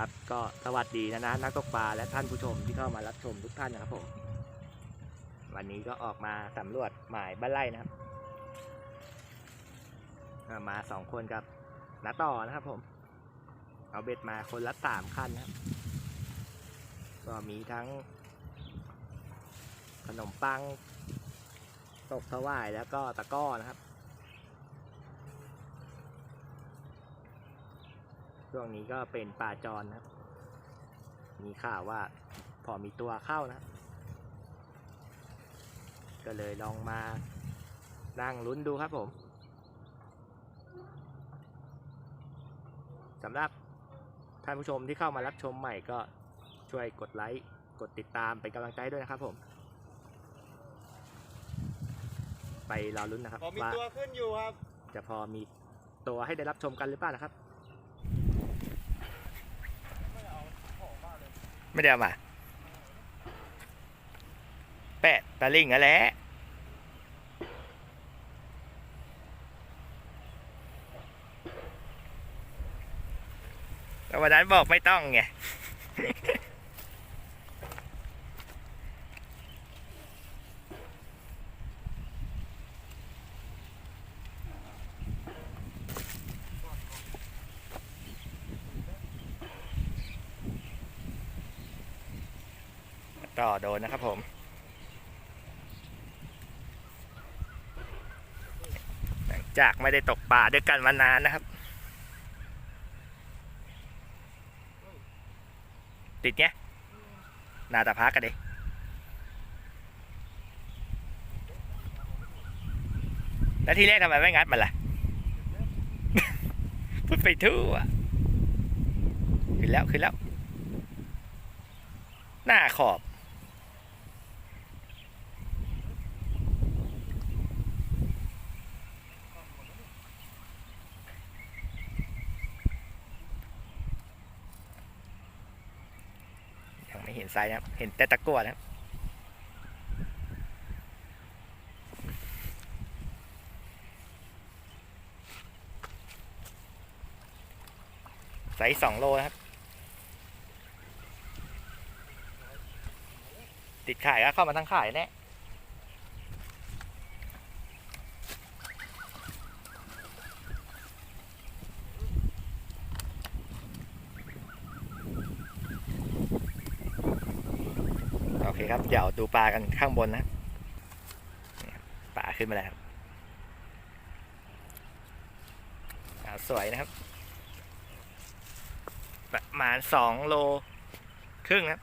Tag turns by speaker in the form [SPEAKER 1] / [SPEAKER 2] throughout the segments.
[SPEAKER 1] ครับ ก็สวัสดีนะนะนักตกปลาและท่านผู้ชมที่เข้ามารับชมทุกท่านนะครับผม วันนี้ก็ออกมาสำรวจหมายบ้านไร่นะครับ มาสองคนกับน้าต่อนะครับผม เอาเบ็ดมาคนละสามคันนครับ ก็มีทั้ง ขนมปัง ตกสวายแล้วก็ตะก้อนะครับ ช่วงนี้ก็เป็นปลาจรนะครับมีข่าวว่าพอมีตัวเข้านะครับก็เลยลองมานั่งลุ้นดูครับผมสำหรับท่านผู้ชมที่เข้ามารับชมใหม่ก็ช่วยกดไลค์กดติดตามเป็นกำลังใจด้วยนะครับผม ไปรอลุ้นนะครับ
[SPEAKER 2] พอมี
[SPEAKER 1] ว่า
[SPEAKER 2] ตัวขึ้นอยู่ครับ
[SPEAKER 1] จะพอมีตัวให้ได้รับชมกันหรือเปล่านะครับ ไม่ได้เอามา แปะตะลิงอะแหละแต่วันนั้นบอกไม่ต้องไง ต่อโดนนะครับผมหลังจากไม่ได้ตกปลาด้วยกันมานานนะครับ ติดเนี้ยนาตาพักกันดิแล้วที่แรกทำไมไม่งัดมันล่ะพูดไปทั่วขึ้นแล้วขึ้นแล้ว หน้าขอบ ไม่เห็นไซส์นะครับ เห็นแต่ตะกั่วนะครับ ไซส์สองโลนะครับ ติดขายก็เข้ามาทั้งขายแน่ คครับเดี๋ยวดูปลากันข้างบนนะปลาขึ้นมาแล้วครับสวยนะครับ ประมาณสองโล ครึ่งนะครับ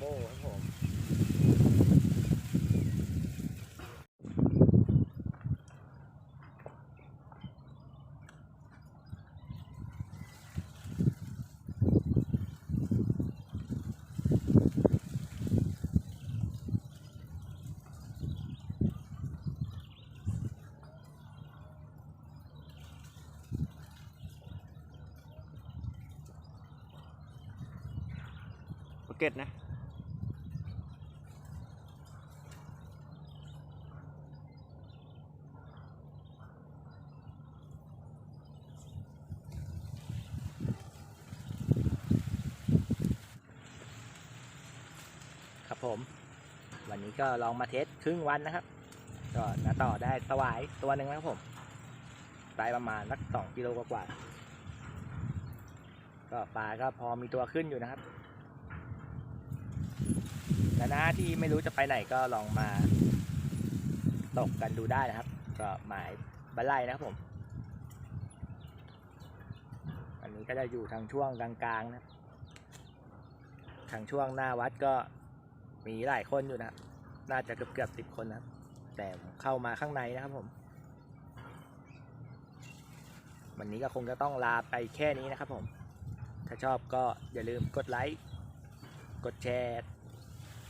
[SPEAKER 1] โบครับผม
[SPEAKER 2] เก็ตนะ
[SPEAKER 1] ผม วันนี้ก็ลองมาเทสครึ่งวันนะครับ ก็นาต่อได้สวายตัวหนึ่งนะครับผมได้ประมาณสักสองกิโลกว่าก็ปลาก็พอมีตัวขึ้นอยู่นะครับแต่นะที่ไม่รู้จะไปไหนก็ลองมาตกกันดูได้นะครับ ก็หมายบันไลนะครับผม อันนี้ก็จะอยู่ทางช่วงกลางๆนะทางช่วงหน้าวัดก็ มีหลายคนอยู่นะ น่าจะเกือบเกือบสิบคนนะ แต่ผมเข้ามาข้างในนะครับผม วันนี้ก็คงจะต้องลาไปแค่นี้นะครับผม ถ้าชอบก็อย่าลืมกดไลค์ กดแชร์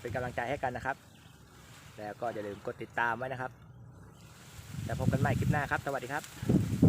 [SPEAKER 1] เป็นกำลังใจให้กันนะครับ แล้วก็อย่าลืมกดติดตามไว้นะครับ แล้วพบกันใหม่คลิปหน้าครับ สวัสดีครับ